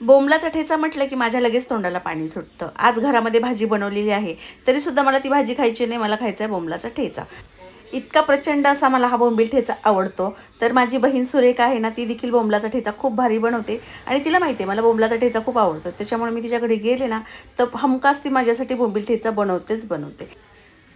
बोंबलाचा ठेचा म्हटलं की माझ्या लगेच तोंडाला पाणी सुटतं. आज घरामध्ये भाजी बनवलेली आहे तरीसुद्धा मला ती भाजी खायची नाही मला खायचा आहे बोंबलाचा ठेचा. इतका प्रचंड असा मला हा बोंबील ठेचा आवडतो. तर माझी बहीण सुरेखा आहे ना ती देखील बोंबलाचा ठेचा खूप भारी बनवते आणि तिला माहिती आहे मला बोंबलाचा ठेचा खूप आवडतो. त्याच्यामुळे मी तिच्याकडे गेले ना तर हमखास ती माझ्यासाठी बोंबील ठेचा बनवतेच बनवते.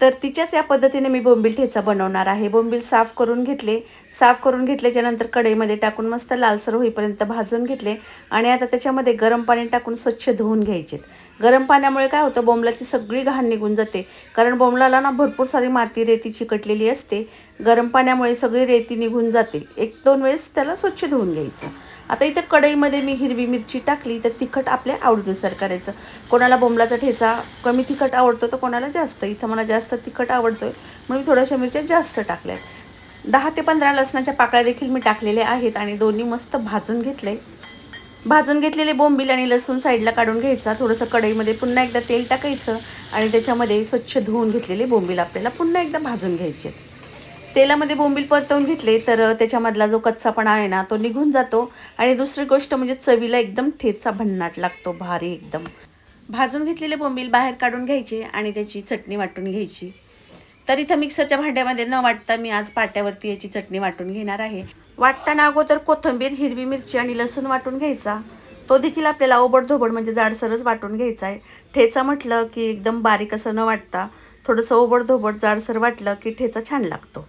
तर तिच्याच या पद्धतीने मी बोंबील ठेचा बनवणार आहे. बोंबील साफ करून घेतले. साफ करून घेतल्याच्या नंतर कढईमध्ये टाकून मस्त लालसर होईपर्यंत भाजून घेतले. आणि आता त्याच्यामध्ये गरम पाणी टाकून स्वच्छ धुवून घ्यायचे गरम पाण्यामुळे काय होतं बोंबलाची सगळी घाण निघून जाते. कारण बोंबलाला ना भरपूर सारी माती रेती चिकटलेली असते. गरम पाण्यामुळे सगळी रेती निघून जाते. एक दोन वेळेस त्याला स्वच्छ धुवून घ्यायचं. आता इथं कढईमध्ये मी हिरवी मिरची टाकली तर तिखट आपल्या आवडीनुसार करायचं. कोणाला बोंबलाचा ठेचा कमी तिखट आवडतो तर कोणाला जास्त. इथं मला जास्त तिखट आवडतोय. म्हणून मी थोड्याशा मिरच्या जास्त टाकल्यात. दहा ते पंधरा लसणाच्या पाकळ्या देखील मी टाकलेल्या आहेत आणि दोन्ही मस्त भाजून घेतले भाजून घेतलेले बोंबील आणि लसूण साईडला काढून घ्यायचा. थोडंसं कढईमध्ये पुन्हा एकदा तेल टाकायचं आणि त्याच्यामध्ये स्वच्छ धुवून घेतलेले बोंबील आपल्याला पुन्हा एकदा भाजून घ्यायचे तेलामध्ये बोंबील परतवून घेतले तर त्याच्यामधला जो कच्चापणा आहे ना तो निघून जातो. आणि दुसरी गोष्ट म्हणजे चवीला एकदम ठेचा भन्नाट लागतो भारी एकदम. भाजून घेतलेले बोंबील बाहेर काढून घ्यायचे आणि त्याची चटणी वाटून घ्यायची. तर इथं मिक्सरच्या भांड्यामध्ये न वाटता मी आज पाट्यावरती याची चटणी वाटून घेणार आहे. वाटताना अगोदर कोथिंबीर हिरवी मिरची आणि लसूण वाटून घ्यायचा. तो देखील आपल्याला ओबडधोबड म्हणजे जाडसरच वाटून घ्यायचा आहे. ठेचा म्हटलं की एकदम बारीक असं न वाटता थोडंसं ओबडधोबड जाडसर वाटलं की ठेचा छान लागतो.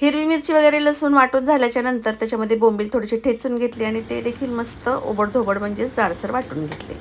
हिरवी मिरची वगैरे लसूण वाटून झाल्याच्यानंतर त्याच्यामध्ये बोंबील थोडीशी ठेचून घेतली आणि ते देखील मस्त ओबडधोबड म्हणजेच जाडसर वाटून घेतले.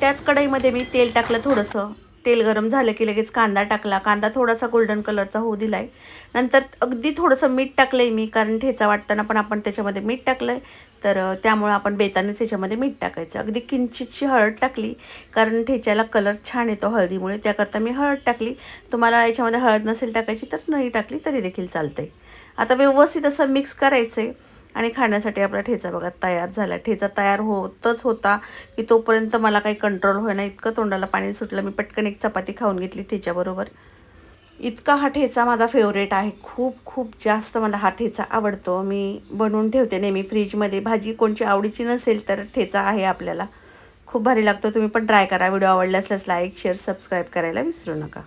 त्याच कढईमध्ये मी तेल टाकलं थोडंसं. तेल गरम झालं की लगेच कांदा टाकला. कांदा थोडासा गोल्डन कलरचा होऊ दिला आहे नंतर अगदी थोडंसं मीठ टाकलं आहे मी कारण ठेचा वाटताना पण आपण त्याच्यामध्ये मीठ टाकलं आहे तर त्यामुळं आपण बेतानेच ह्याच्यामध्ये मीठ टाकायचं. अगदी किंचितशी हळद टाकली कारण ठेच्याला कलर छान येतो हळदीमुळे. त्याकरता मी हळद टाकली. तुम्हाला याच्यामध्ये हळद नसेल टाकायची तर नाही टाकली तरी देखील चालते आता व्यवस्थित असं मिक्स करायचं आहे आणि खाण्यासाठी आपला ठेचा बघा तयार झाला. ठेचा तयार होतच होता की तोपर्यंत मला काही कंट्रोल होईना. इतकं तोंडाला पाणी सुटलं. मी पटकन एक चपाती खाऊन घेतली ठेच्याबरोबर. इतका हा ठेचा माझा फेवरेट आहे. खूप खूप जास्त मला हा ठेचा आवडतो. मी बनवून ठेवते नेहमी फ्रीजमध्ये भाजी कोणची आवडीची नसेल तर ठेचा आहे आपल्याला. खूप भारी लागतो. तुम्ही पण ट्राय करा. व्हिडिओ आवडला असल्यास लाईक शेअर सबस्क्राईब करायला विसरू नका.